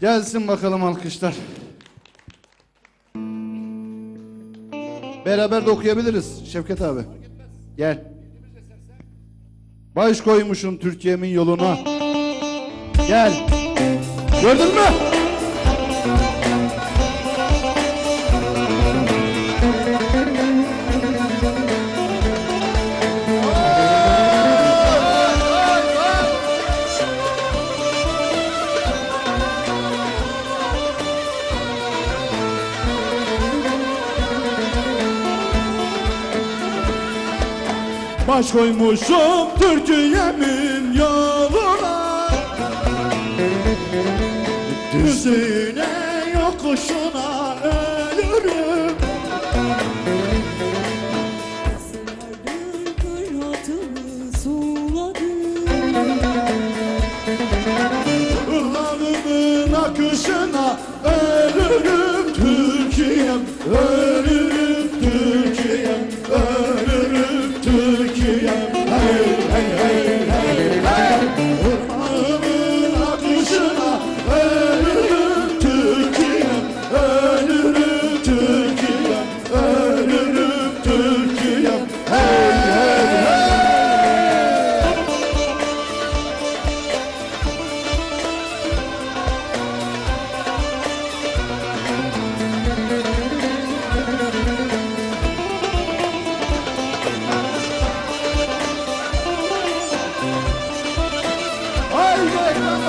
Gelsin bakalım alkışlar. Beraber de okuyabiliriz Şevket abi. Gel. Baş koymuşum Türkiye'min yoluna. Gel. Gördün mü? Baş koymuşum Türkiye'min yoluna. Düzüne yokuşuna ölürüm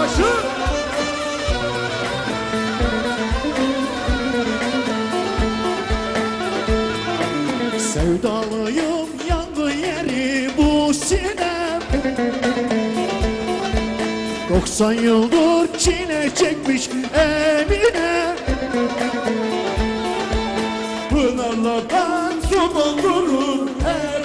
başı. Sevdalıyım yandı yeri bu sinem 90 yıldır çile çekmiş Emine Pınarlardan su doldurup Emine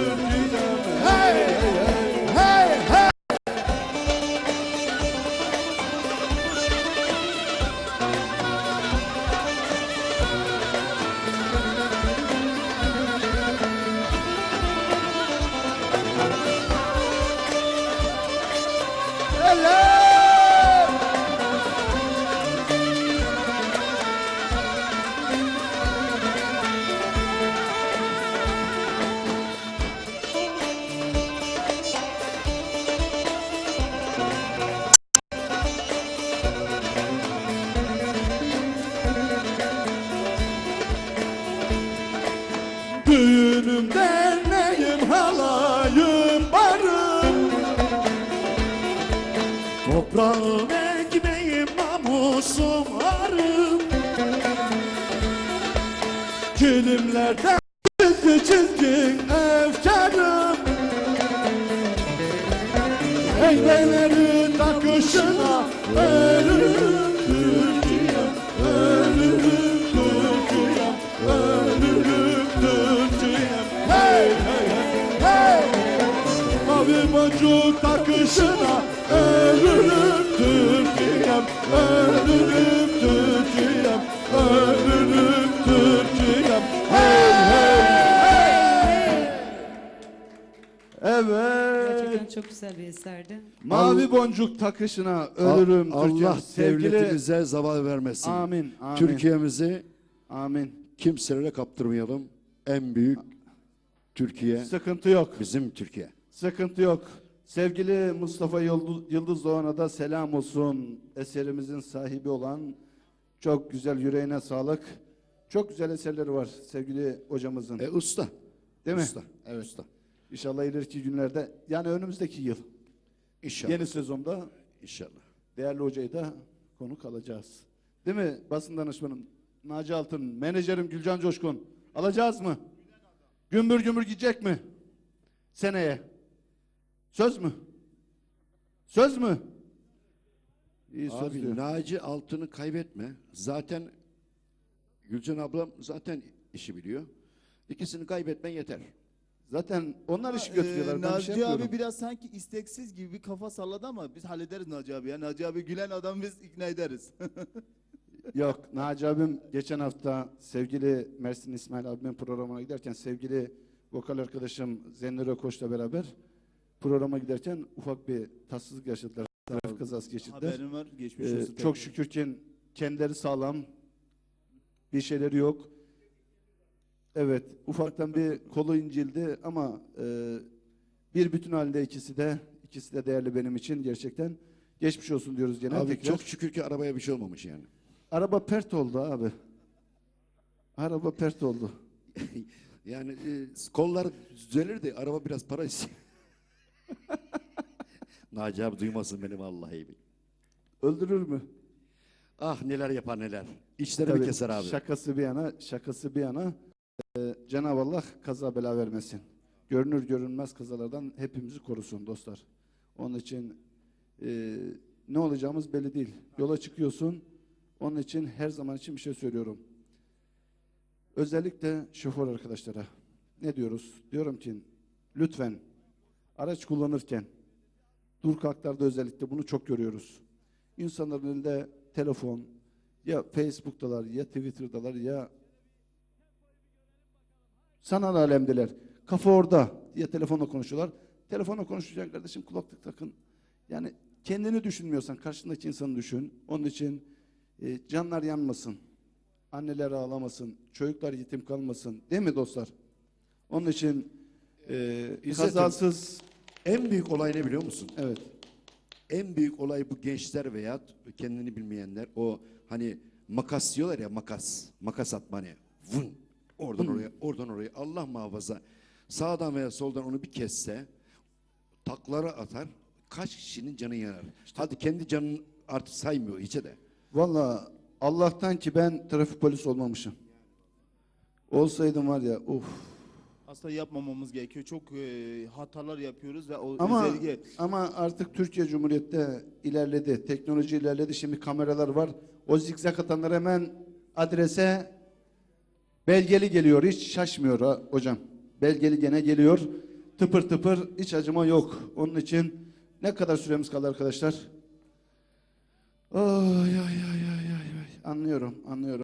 Toprağım ekmeğim namusum arım. Kilimlerden çizgi çizgin efkarım. Eldeleri takışına ölürüm Mavi boncuk takışına ölürüm Türkiye'm Ölürüm Türkiye'm Ölürüm Türkiye'm Hey hey hey Evet Gerçekten çok güzel bir eserdi. Mavi boncuk takışına ölürüm Allah Türkiye'm Sevgili devletimize zaval vermesin. Amin amin Türkiye'mizi Amin kimselere kaptırmayalım. En büyük Türkiye Sıkıntı yok bizim Türkiye. Sıkıntı yok. Sevgili Mustafa Yıldız, Doğan'a da selam olsun. Eserimizin sahibi olan çok güzel yüreğine sağlık. Çok güzel eserleri var sevgili hocamızın. E usta. Değil mi? Usta. Evet. İnşallah ileriki günlerde yani önümüzdeki yıl İnşallah. yeni sezonda İnşallah. değerli hocayı da konuk alacağız. Değil mi? Basın danışmanım Naci Altın, menajerim Gülcan Coşkun. Alacağız mı? Gümbür gümbür gidecek mi? Seneye. Söz mü? Söz mü? İyi söz Abi diyor. Naci altını kaybetme. Zaten Gülcan ablam zaten işi biliyor. İkisini kaybetmen yeter. Zaten onlar işi Ama, götürüyorlar. e, ben şey Naci yapmıyorum. abi biraz sanki isteksiz gibi bir kafa salladı ama biz hallederiz Naci abi ya. Naci abi gülen adam biz ikna ederiz. Yok Naci abim geçen hafta sevgili Mersin İsmail abimin programına giderken sevgili vokal arkadaşım Zennure Koç'la beraber programa giderken ufak bir tatsızlık yaşadılar. Trafik kazası geçirdiler. Haberim var. Geçmiş Ee, olsun. çok tekrar. şükür ki kendileri sağlam. Bir şeyleri yok. Evet ufaktan bir kolu incildi ama e, bir bütün halinde ikisi de ikisi de değerli benim için gerçekten. Geçmiş olsun diyoruz gene. Abi tekrar. çok şükür ki arabaya bir şey olmamış yani. Araba pert oldu abi. Araba pert oldu. Yani e, kollar düzelir de araba biraz para istiyor. Naci abi duymasın beni vallahi. Öldürür mü? Ah neler yapar neler. İçleri Tabii, keser abi. Şakası bir yana, şakası bir yana. e, Cenab-ı Allah kaza bela vermesin. Görünür görünmez kazalardan hepimizi korusun dostlar. Onun için e, ne olacağımız belli değil. Yola çıkıyorsun. Onun için her zaman için bir şey söylüyorum. Özellikle şoför arkadaşlara ne diyoruz? Diyorum ki lütfen araç kullanırken dur kalklarda özellikle bunu çok görüyoruz. İnsanların elinde telefon, ya Facebook'talar ya Twitter'dalar ya sanal alemdeler. Kafa orada diye telefonla konuşuyorlar. Telefonla konuşacaksın kardeşim kulaklık takın. Yani kendini düşünmüyorsan karşındaki insanı düşün. Onun için e, canlar yanmasın. Anneler ağlamasın. Çocuklar yetim kalmasın. Değil mi dostlar? Onun için e, kazasız En büyük olay ne biliyor musun? evet En büyük olay bu gençler veya kendini bilmeyenler o hani makas diyorlar ya makas. Makas atma hani. Vun. Oradan oraya, oradan oraya. Allah muhafaza. Sağdan veya soldan onu bir kesse taklara atar. Kaç kişinin canı yanar. Hadi kendi canını artık saymıyor hiçe de. Valla Allah'tan ki ben trafik polisi olmamışım. Olsaydım var ya uf. Aslında yapmamamız gerekiyor. Çok e, hatalar yapıyoruz ve o Ama özellikle ama artık Türkiye Cumhuriyet'te ilerledi. Teknoloji ilerledi. Şimdi kameralar var. O zikzak atanlar hemen adrese belgeli geliyor. Hiç şaşmıyor ha, hocam. Belgeli gene geliyor. Tıpır tıpır hiç acıma yok. Onun için ne kadar süremiz kaldı arkadaşlar? Ay ay ay ay ay ay. Anlıyorum, anlıyorum.